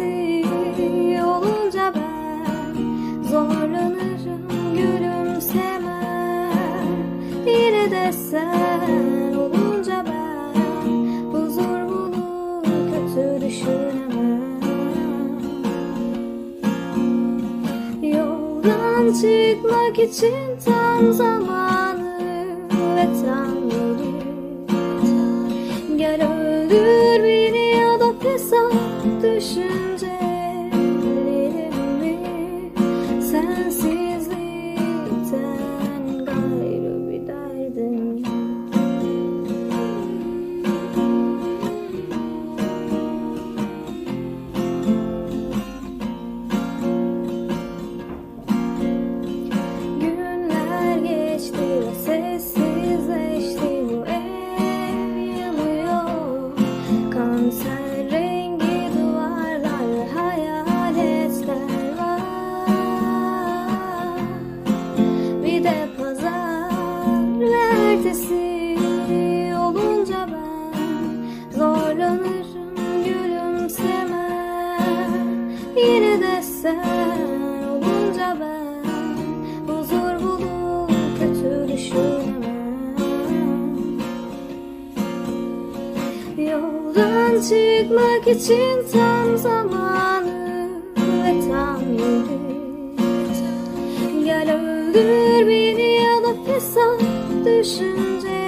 ertesi olunca ben zorlanırım gülümsemem. Yine de sen olunca ben huzur bulur kötü düşünemem. Yoldan çıkmak için tam zamanı ve tam yeri 世界里的你，散心。Ertesi olunca ben Zorlanırım gülümsemem. Yine de sen olunca ben Huzur bulup kötü düşünemem. Yoldan çıkmak için tam zamanı ve tam yeri. Gel öldür beni ya da 的世界。